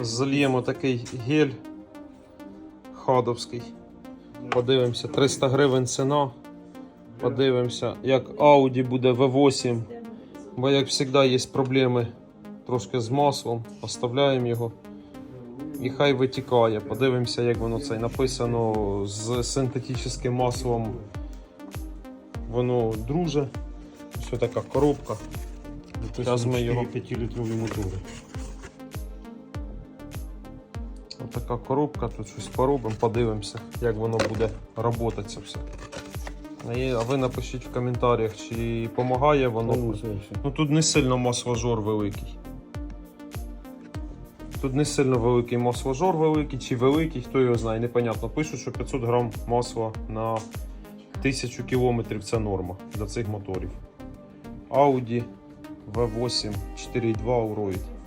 Зальємо такий гель хадовський. Подивимося, 300 гривень ціна. Подивимося, як Audi буде V8. Бо, як завжди, є проблеми трошки з маслом. Оставляємо його. І хай витікає. Подивимося, як воно це написано з синтетичним маслом. Воно друже. Ось така коробка. Зараз ми його 5-літрові мотори. Ось така коробка, тут щось поробимо, подивимося, як воно буде працювати це все. А А ви напишіть в коментарях, чи допомагає воно. Ну. Ну тут не сильно масложор великий. Тут не сильно великий масложор великий чи великий, хто його знає, непонятно. Пишуть, що 500 грам масла на 1000 кілометрів це норма для цих моторів. Audi V8 4.2 Allroyd.